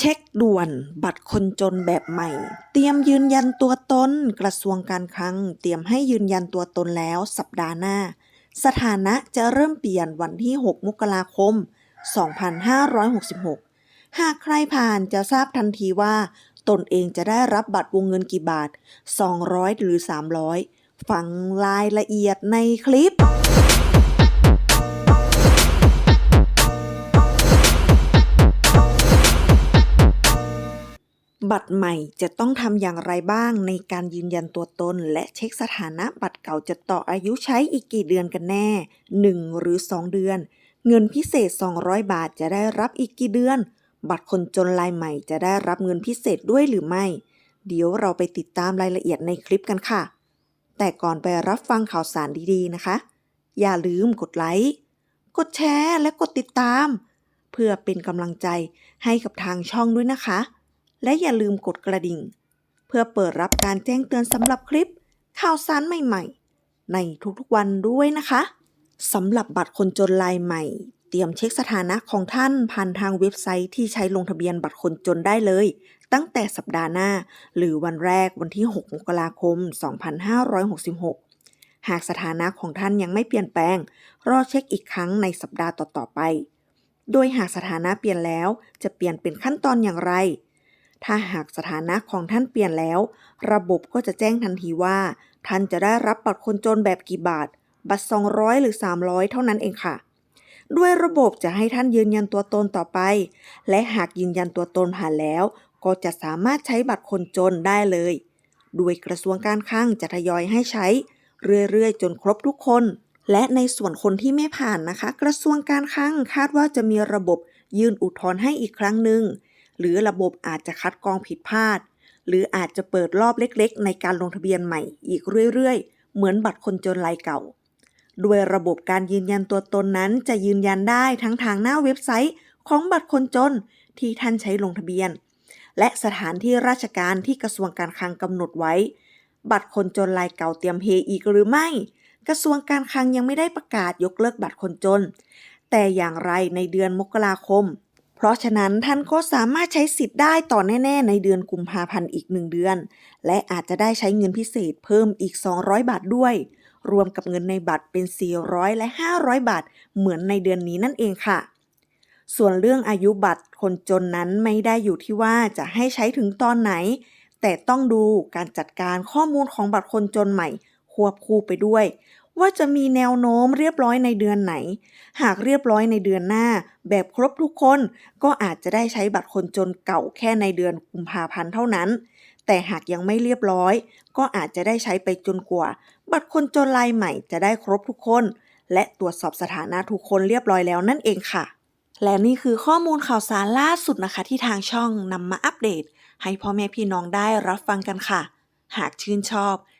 เช็คด่วนบัตรคนจนแบบใหม่ เตรียมยืนยันตัวตนกระทรวงการคลัง เตรียมให้ยืนยันตัวตนแล้วสัปดาห์หน้า สถานะจะเริ่มเปลี่ยนวันที่ 6 มกราคม 2566 หากใครผ่านจะทราบทันทีว่า ตนเองจะได้รับบัตรวงเงินกี่บาท 200 หรือ 300 ฟังรายละเอียดในคลิป บัตรใหม่จะต้องทำอย่างไรบ้างในการยืนยันตัวตน และเช็คสถานะบัตรเก่าจะต่ออายุใช้อีกกี่เดือนกันแน่ 1 หรือ 2 เดือน เงินพิเศษ 200 บาทจะได้รับอีกกี่เดือน บัตรคนจนรายใหม่จะได้รับเงินพิเศษด้วยหรือไม่ เดี๋ยวเราไปติดตามรายละเอียดในคลิปกันค่ะ แต่ก่อนไปรับฟังข่าวสารดีๆนะคะ อย่าลืมกดไลค์กดแชร์และกดติดตาม เพื่อเป็นกำลังใจให้กับทางช่องด้วยนะคะ และอย่าลืมกดกระดิ่ง เพื่อเปิดรับการแจ้งเตือนสำหรับคลิป ข่าวสารใหม่ๆ ในทุกๆวันด้วยนะคะสำหรับบัตรคนจนรายใหม่ เตรียมเช็คสถานะของท่านผ่านทางเว็บไซต์ที่ใช้ลงทะเบียนบัตรคนจนได้เลย ตั้งแต่สัปดาห์หน้า หรือวันแรกวันที่ 6 มกราคม 2566 หากสถานะของท่านยังไม่เปลี่ยนแปลง รอเช็คอีกครั้งในสัปดาห์ต่อๆไป โดยหากสถานะเปลี่ยนแล้วจะเปลี่ยนเป็นขั้นตอนอย่างไร ถ้าหากสถานะของท่านเปลี่ยนแล้ว ระบบก็จะแจ้งทันทีว่า ท่านจะได้รับบัตรคนจนแบบกี่บาท บัตร 200 หรือ 300 เท่านั้นเองค่ะ ด้วยระบบจะให้ท่านยืนยันตัวตนต่อไป และหากยืนยันตัวตนผ่านแล้ว ก็จะสามารถใช้บัตรคนจนได้เลย โดยกระทรวงการคลังจะทยอยให้ใช้ เรื่อยๆ จนครบทุกคน และในส่วนคนที่ไม่ผ่านนะคะ กระทรวงการคลังคาดว่าจะมีระบบยื่นอุทธรณ์ให้อีกครั้งหนึ่ง หรือระบบอาจจะคัดกรองผิดพลาด หรืออาจจะเปิดรอบเล็กๆ ในการลงทะเบียนใหม่อีกเรื่อยๆ เหมือนบัตรคนจนรายเก่า ด้วยระบบการยืนยันตัวตนนั้นจะยืนยันได้ทั้งทางหน้าเว็บไซต์ของบัตรคนจนที่ท่านใช้ลงทะเบียน และสถานที่ราชการที่กระทรวงการคลังกำหนดไว้ บัตรคนจนรายเก่าเตรียมเพย์อีกหรือไม่ กระทรวงการคลังยังไม่ได้ประกาศยกเลิกบัตรคนจน แต่อย่างไรในเดือนมกราคม เพราะฉะนั้นท่านก็สามารถใช้สิทธิ์ได้ต่อแน่ ๆ ในเดือนกุมภาพันธ์อีกหนึ่งเดือน และอาจจะได้ใช้เงินพิเศษเพิ่มอีก 200 บาทด้วย รวมกับเงินในบัตรเป็น 400 และ 500 บาท เหมือนในเดือนนี้นั่นเองค่ะ ส่วนเรื่องอายุบัตรคนจนนั้นไม่ได้อยู่ที่ว่าจะให้ใช้ถึงตอนไหน แต่ต้องดูการจัดการข้อมูลของบัตรคนจนใหม่ควบคู่ไปด้วย ว่าจะมีแนวโน้มเรียบร้อยในเดือนไหน หากเรียบร้อยในเดือนหน้า แบบครบทุกคนก็อาจจะได้ใช้บัตรคนจนเก่าแค่ในเดือนกุมภาพันธ์เท่านั้น แต่หากยังไม่เรียบร้อย ก็อาจจะได้ใช้ไปจนกว่า บัตรคนจนรายใหม่จะได้ครบทุกคน และตรวจสอบสถานะทุกคนเรียบร้อยแล้วนั่นเองค่ะ และนี่คือข้อมูลข่าวสารล่าสุดนะคะ ที่ทางช่องนำมาอัปเดต ให้พ่อแม่พี่น้องได้รับฟังกันค่ะ หากชื่นชอบ